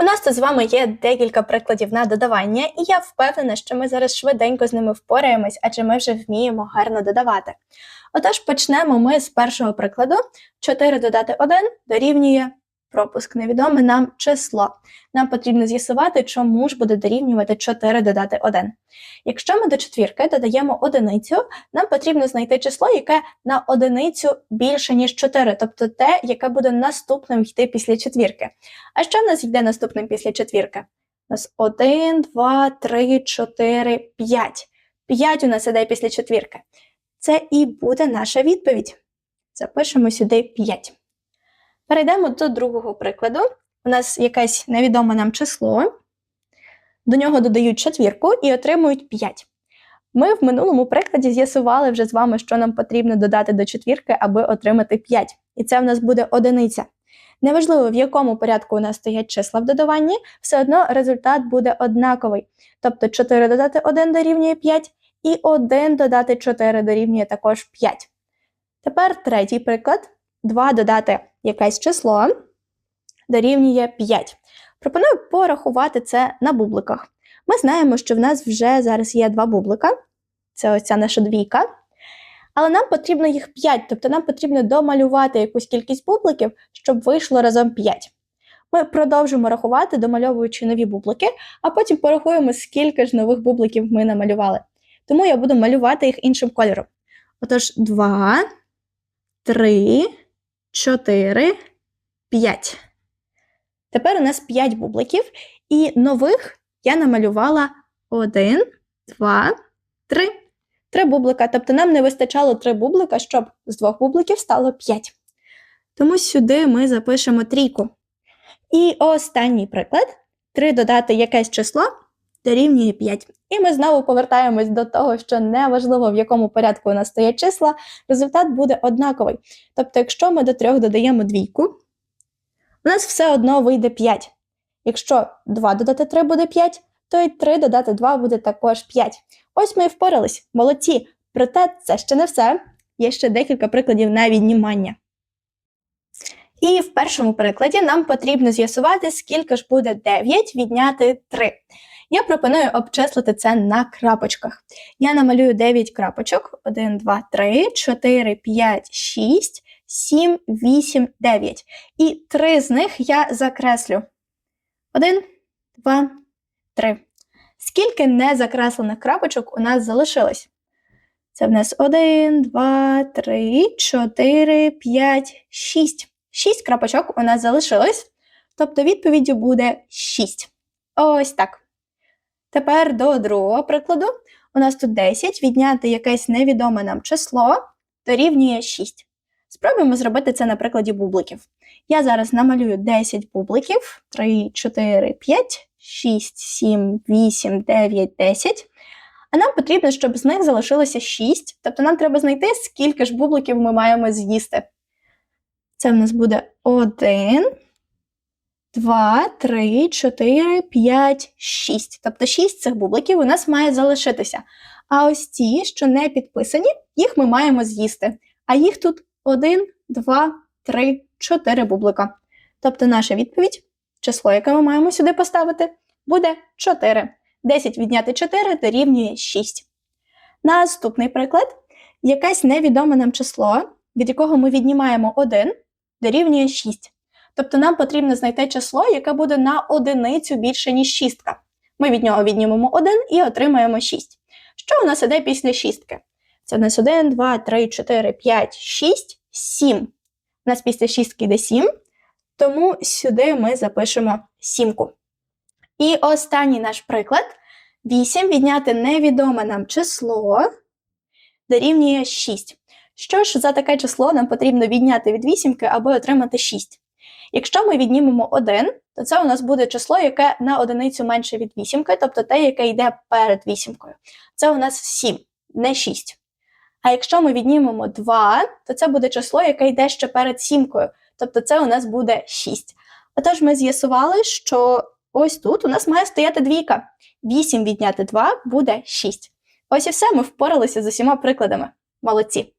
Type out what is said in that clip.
У нас тут з вами є декілька прикладів на додавання, і я впевнена, що ми зараз швиденько з ними впораємось, адже ми вже вміємо гарно додавати. Отож, почнемо ми з першого прикладу: 4 додати 1 дорівнює пропуск невідоме нам число. Нам потрібно з'ясувати, чому ж буде дорівнювати 4 додати 1. Якщо ми до четвірки додаємо одиницю, нам потрібно знайти число, яке на одиницю більше, ніж 4, тобто те, яке буде наступним йти після четвірки. А що в нас йде наступним після четвірки? У нас 1, 2, 3, 4, 5. 5 у нас іде після четвірки. Це і буде наша відповідь. Запишемо сюди 5. Перейдемо до другого прикладу. У нас якесь невідоме нам число. До нього додають четвірку і отримують 5. Ми в минулому прикладі з'ясували вже з вами, що нам потрібно додати до четвірки, аби отримати 5. І це в нас буде одиниця. Неважливо, в якому порядку у нас стоять числа в додаванні, все одно результат буде однаковий. Тобто 4 додати 1 дорівнює 5, і 1 додати 4 дорівнює також 5. Тепер третій приклад: 2 додати якесь число дорівнює 5. Пропоную порахувати це на бубликах. Ми знаємо, що в нас вже зараз є два бублика, це ось ця наша двійка. Але нам потрібно їх 5, тобто нам потрібно домалювати якусь кількість бубликів, щоб вийшло разом 5. Ми продовжимо рахувати, домальовуючи нові бублики, а потім порахуємо, скільки ж нових бубликів ми намалювали. Тому я буду малювати їх іншим кольором. Отож, 2, 3, 4, 5. Тепер у нас 5 бубликів, і нових я намалювала 1, 2, 3. Три бублика. Тобто нам не вистачало три бублика, щоб з двох бубликів стало 5. Тому сюди ми запишемо трійку. І останній приклад: 3 додати якесь число дорівнює 5. І ми знову повертаємось до того, що неважливо, в якому порядку у нас стоять числа, результат буде однаковий. Тобто, якщо ми до 3 додаємо двійку, у нас все одно вийде 5. Якщо 2 додати 3 буде 5, то й 3 додати 2 буде також 5. Ось ми і впорались, молодці. Проте це ще не все. Є ще декілька прикладів на віднімання. І в першому прикладі нам потрібно з'ясувати, скільки ж буде 9 відняти 3. Я пропоную обчислити це на крапочках. Я намалюю 9 крапочок: 1, 2, 3, 4, 5, 6, 7, 8, 9. І три з них я закреслю. 1, 2, 3. Скільки незакреслених крапочок у нас залишилось? Це в нас 1, 2, 3, 4, 5, 6. 6 крапочок у нас залишилось. Тобто відповіддю буде 6. Ось так. Тепер до другого прикладу. У нас тут 10, відняти якесь невідоме нам число дорівнює 6. Спробуємо зробити це на прикладі бубликів. Я зараз намалюю 10 бубликів: 3, 4, 5, 6, 7, 8, 9, 10. А нам потрібно, щоб з них залишилося 6. Тобто нам треба знайти, скільки ж бубликів ми маємо з'їсти. Це в нас буде 1, 2, 3, 4, 5, 6. Тобто 6 цих бубликів у нас має залишитися. А ось ті, що не підписані, їх ми маємо з'їсти. А їх тут 1, 2, 3, 4 бублика. Тобто наша відповідь, число, яке ми маємо сюди поставити, буде 4. 10 відняти 4 дорівнює 6. Наступний приклад: якесь невідоме нам число, від якого ми віднімаємо 1, дорівнює 6. Тобто нам потрібно знайти число, яке буде на одиницю більше, ніж шістка. Ми від нього віднімемо 1 і отримаємо 6. Що у нас іде після шістки? Це в нас 1, 2, 3, 4, 5, 6, 7. У нас після шістки йде 7, тому сюди ми запишемо сімку. І останній наш приклад: 8 відняти невідоме нам число дорівнює 6. Що ж за таке число нам потрібно відняти від вісімки, аби отримати 6? Якщо ми віднімемо 1, то це у нас буде число, яке на одиницю менше від вісімки, тобто те, яке йде перед вісімкою. Це у нас 7, не 6. А якщо ми віднімемо 2, то це буде число, яке йде ще перед сімкою, тобто це у нас буде 6. Отож, ми з'ясували, що ось тут у нас має стояти двійка. 8 відняти 2 буде 6. Ось і все, ми впоралися з усіма прикладами. Молодці!